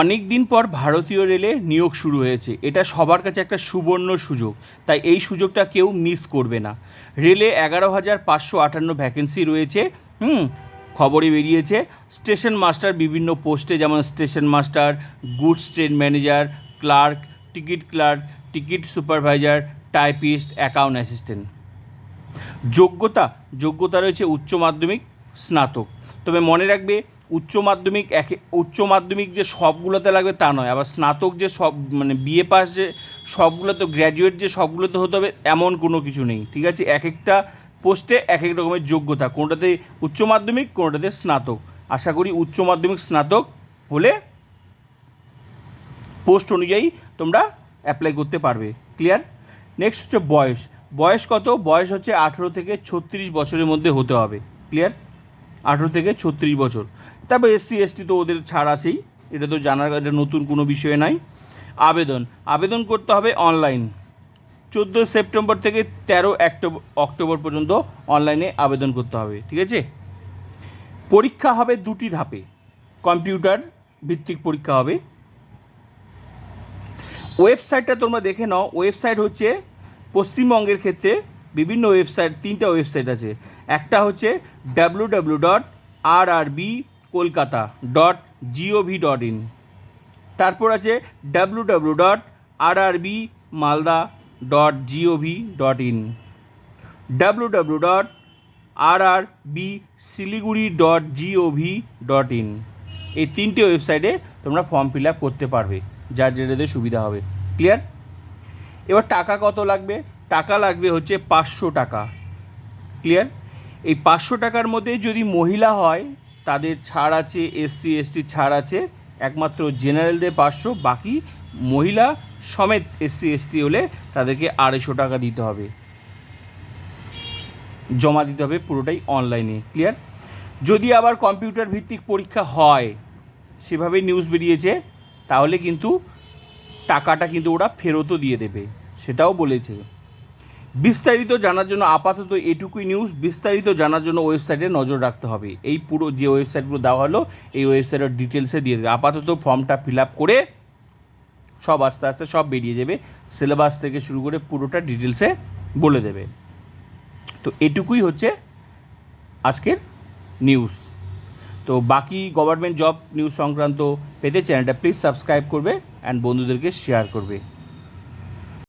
অনেক দিন পর ভারতীয় রেলে নিয়োগ শুরু হয়েছে। এটা সবার কাছে একটা সুবর্ণ সুযোগ। তাই এই সুযোগটা কেউ মিস করবে না। রেলে এগারো হাজার পাঁচশো আটান্ন ভ্যাকেন্সি রয়েছে। হুম, খবরে বেরিয়েছে। স্টেশন মাস্টার বিভিন্ন পোস্টে যেমন station master, goods train manager, clerk, ticket clerk, ticket supervisor, typist, account assistant. যোগ্যতা যোগ্যতা রয়েছে উচ্চ মাধ্যমিক, স্নাতক। তবে মনে রাখবে উচ্চ মাধ্যমিক একে, উচ্চ মাধ্যমিক যে সবগুলোতে লাগবে তা নয়, আবার স্নাতক যে সব মানে বিএ পাস যে সবগুলোতে গ্র্যাজুয়েট যে সবগুলোতে হতে হবে, এমন কোনো কিছু নেই, ঠিক আছে? এক একটা পোস্টে এক এক রকমের যোগ্যতা, কোনোটাতে উচ্চ মাধ্যমিক, কোনোটাতে স্নাতক। আশা করি উচ্চ মাধ্যমিক, স্নাতক হলে পোস্ট অনুযায়ী তোমরা অ্যাপ্লাই করতে পারবে ক্লিয়ার নেক্সট হচ্ছে বয়স। বয়স কত? বয়স হচ্ছে আঠেরো থেকে ছত্রিশ বছরের মধ্যে হতে হবে ক্লিয়ার আঠেরো থেকে ছত্রিশ বছর। তারপর এসসি এসটি তো ওদের ছাড় আছেই। এটা তো জানার এটা নতুন কোনো বিষয় নাই। আবেদন। আবেদন করতে হবে অনলাইন চোদ্দ সেপ্টেম্বর থেকে তেরো অক্টোবর পর্যন্ত অনলাইনে আবেদন করতে হবে, ঠিক আছে? পরীক্ষা হবে দুটি ধাপে। কম্পিউটার ভিত্তিক পরীক্ষা হবে। ওয়েবসাইটটা তোমরা দেখে নাও। ওয়েবসাইট হচ্ছে পশ্চিমবঙ্গের ক্ষেত্রে বিভিন্ন ওয়েবসাইট তিনটা ওয়েবসাইট আছে। একটা হচ্ছে W W dot R R B Kolkata dot GOV dot in তারপর আছে W W dot R R B Malda dot GOV dot in W W dot R R B Siliguri dot GOV dot in এই তিনটে ওয়েবসাইটে তোমরা form fill up করতে পারবে, যার যেটাতে সুবিধা হবে। ক্লিয়ার এবার টাকা কত লাগবে? টাকা লাগবে হচ্ছে পাঁচশো টাকা। ক্লিয়ার এই পাঁচশো টাকার মধ্যে যদি মহিলা হয়, তাদের ছাড় আছে এসসি এসটি ছাড় আছে, একমাত্র জেনারেলদের পাঁচশো, বাকি মহিলা সমেত এসসি এসটি হলে তাদেরকে আড়াইশো টাকা দিতে হবে। জমা দিতে হবে পুরোটাই অনলাইনে ক্লিয়ার যদি আবার কম্পিউটার ভিত্তিক পরীক্ষা হয় সেভাবেই নিউজ বেরিয়েছে, তাহলে কিন্তু টাকাটা কিন্তু ওরা ফেরতও দিয়ে দেবে, সেটাও বলেছে। বিস্তারিত জানার জন্য আপাতত এটুকুই নিউজ বিস্তারিত জানার জন্য ওয়েবসাইটে নজর রাখতে হবে। এই পুরো যে ওয়েবসাইটগুলো দেওয়া হলো, এই ওয়েবসাইটের ডিটেলসে দিয়ে দেবে। আপাতত ফর্মটা ফিল আপ করে সব আস্তে আস্তে সব বেরিয়ে যাবে। সিলেবাস থেকে শুরু করে পুরোটা ডিটেলসে বলে দেবে। তো এটুকুই হচ্ছে আজকের নিউজ তো বাকি গভর্নমেন্ট জব নিউজ সংক্রান্ত পেতে চ্যানেলটা প্লিজ সাবস্ক্রাইব করবে অ্যান্ড বন্ধুদেরকে শেয়ার করবে।